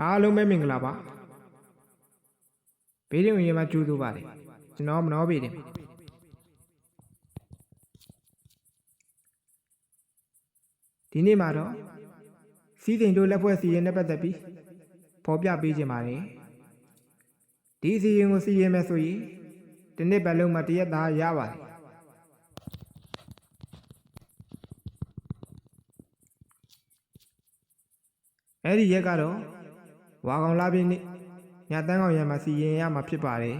အားလုံးပဲမင်္ဂလာပါဘေးရင်ဝင်ရမှာကျူးသူပါလေကျွန်တော်မနှောဘေးတယ်ဒီနေ့မှာတော့စီးစိမ်တို့လက်ဖွဲ့စီရင်နဲ့ပတ်သက်ပြီးဖော်ပြပေးခြင်းပါတယ်ဒီစီရင်ကိုစီရင်မယ်ဆိုရင်ဒီနေ့ပတ်လုံးမှာတရက်သားရပါတယ်အဲ့ဒီရက်ကတော့ ဝါကောင်လာပြင်းနေ့ညတန်းကောင်ရံမှာစီရင်ရမှာဖြစ်ပါတယ်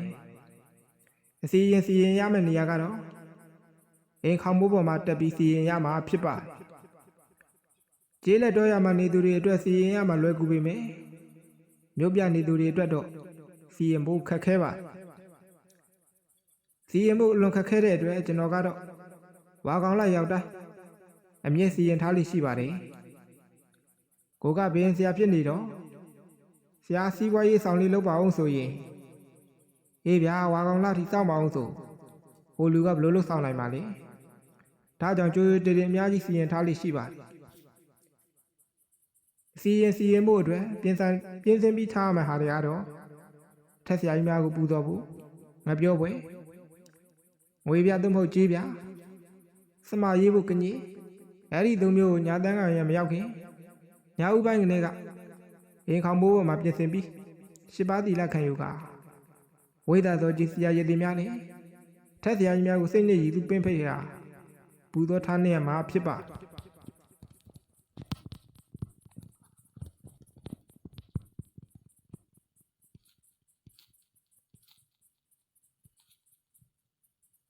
အစီရင်စီရင်ရမယ့်နေရာကတော့အိမ်ခေါင်မိုးပေါ်မှာတက်ပြီးစီရင်ရမှာဖြစ်ပါတယ်ကျေးလက်တော်ရမှာနေသူတွေအတွက်စီရင်ရမှာလွယ်ကူပေမယ့်မြို့ပြနေသူတွေအတွက်တော့စီရင်ဖို့ခက်ခဲပါတယ်စီရင်ဖို့အလွန်ခက်ခဲတဲ့အတွက်ကျွန်တော်ကတော့ဝါကောင်လာရောက်တိုင်းအမြင့်စီရင်ထားလိရှိပါတယ်ကိုကဘင်းဆရာဖြစ်နေတော့ ဆရာစီးပွားရေးဆောင်လေးလုပ်ပါအောင်ဆိုရင်အေးဗျာဝါကောင်လာထိစောင့်ပါအောင်ဆိုဟိုလူကဘလို့လို့စောင့်နိုင်ပါလဲဒါကြောင့်ကြိုးကြိုးတင်တင်အများကြီးစီရင်ထားလိရှိပါတယ်စီရင်စီရင်ဖို့အတွက်ပြင်ဆင်ပြင်ဆင်ပြီးထားရမယ့်ဟာတွေကတော့ထက်ဆရာကြီးများကိုပူတော်ဖို့ငါပြောပွဲငွေပြသို့မဟုတ်ကြေးပြစမရေးဖို့ကညင်အဲ့ဒီသုံးမျိုးကိုညာတန်းကရမရောက်ခင်ညာဥပိုင်းကနေက ရင်ခေါင်မိုးပေါ်မှာပြင်ဆင်ပြီးရှစ်ပါးတီလက်ခံယူကဝိဒါသောကြီးစရာရည်သည်များနဲ့ထက်ဆရာကြီးများကိုစိတ်နဲ့ရည်သူပင်းဖိတ်ရာပူသောထားနေရမှာဖြစ်ပါ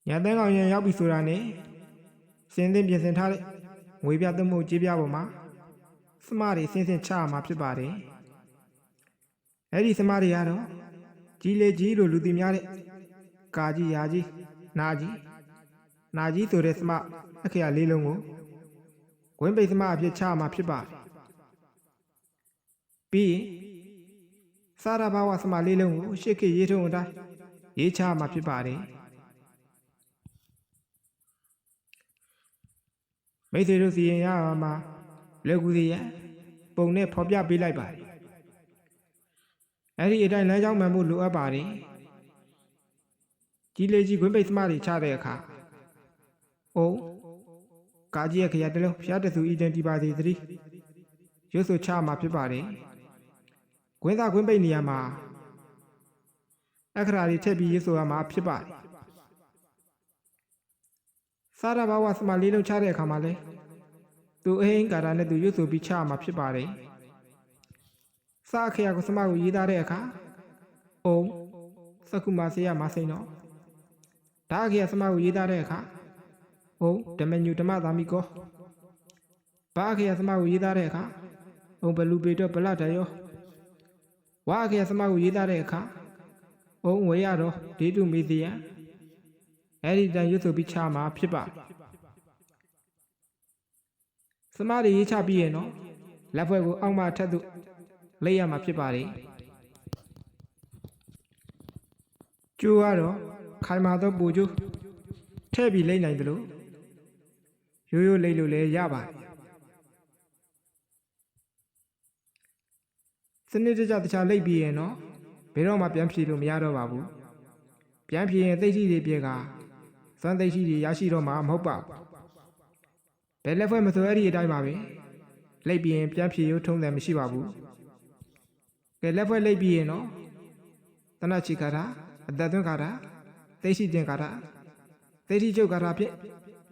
ညာတန်းကောင်ရံရောက်ပြီဆိုတာနဲ့စင်းသင်းပြင်ဆင်ထားတဲ့ငွေပြသမှုကြေးပြပေါ်မှာစမတွေစင်းစင်းချရမှာဖြစ်ပါတယ် အဲ့ဒီစမတွေကတော့ကြီးလေကြီးလို့လူသိများတဲ့ကာကြီးရာကြီးနာကြီးနာကြီးဆိုတဲ့စမအခရာလေးလုံးကိုဝင်းပိတ်စမအဖြစ်ချရမှာဖြစ်ပါတယ်ပြီးရင်စာရဘာဝစမလေးလုံးကိုရှစ်ခေရေးထုံးအတိုင်းရေးချရမှာဖြစ်ပါတယ်မိတ်ဆွေတို့စီရင်ရမှာလက်ကူစီရပုံနဲ့ဖော်ပြပေးလိုက်ပါတယ် အဲ့ဒီအတိုင်းလမ်းကြောင်းမှန်ဖို့လိုအပ်ပါတယ်ကြီးလေးကြီးခွင်းပိတ်စမတွေချတဲ့အခါအိုးကာကြီးရဲ့ခရတလုံးဖျားတဆူအီဒန်တီပါစီသတိရွတ်ဆိုချမှာဖြစ်ပါတယ်ခွင်းသားခွင်းပိတ်နေရာမှာအခရာတွေထည့်ပြီးရွတ်ဆိုရမှာဖြစ်ပါတယ်စာရဘာဝစမလေးလုံးချတဲ့အခါမှာလဲသူအဟိန်ကာတာနဲ့သူရွတ်ဆိုပြီးချမှာဖြစ်ပါတယ် စာအခရာကိုစမကိုရေးသားတဲ့အခါအုံစကုမာစေယမစိန်တော့ဒါအခရာစမကိုရေးသားတဲ့အခါအုံဓမ္မညုဓမ္မသာမိကောဘာအခရာစမကိုရေးသားတဲ့အခါအုံဘလူပေတော့ဗလတယောဝါအခရာစမကိုရေးသားတဲ့အခါအုံဝေရတော့ဒေတုမေသယံအဲ့ဒီတန်ရွတ်ဆိုပြီးချမှာဖြစ်ပါစမတွေရေးချပြီးရင်တော့လက်ဖွဲ့ကိုအောက်မှထက်သို့ လိမ့်ရမှာဖြစ်ပါတယ်ကျိုးကတော့ခိုင်မာသောပူကျိုးထည့်ပြီးလိမ့်နိုင်တယ်လို့ရိုးရိုးလိမ့်လို့လည်းရပါတယ်စနစ်တကျတခြားလိမ့်ပြီးရင်တော့ဘယ်တော့မှပြန်ဖြေလို့မရတော့ပါဘူးပြန်ဖြေရင်သိရှိတွေပြေကစွမ်းသိရှိတွေရရှိတော့မှာမဟုတ်ပါဘူးဘယ်လက်ဖွဲ့မဆိုအဲ့ဒီအတိုင်းပါပဲလိပ်ပြီးရင်ပြန်ဖြေရုံထုံးတယ်မရှိပါဘူး ကဲလက်ဖွဲ့လိပ်ပြီးရင်တော့တနချီခါတာအသက်သွင်းခါတာသိရှိတင်ခါတာသိရှိကျုပ်ခါတာဖြင့်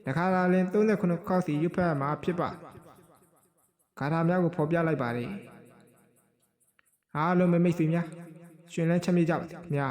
တခါလာလင်39ခေါက်စီရွတ်ဖက်မှာဖြစ်ပါခါတာများကိုဖော်ပြလိုက်ပါတယ်အားလုံးမိတ်ဆွေများရှင်လန်းချမ်းမြေ့ကြပါစေခင်ဗျာ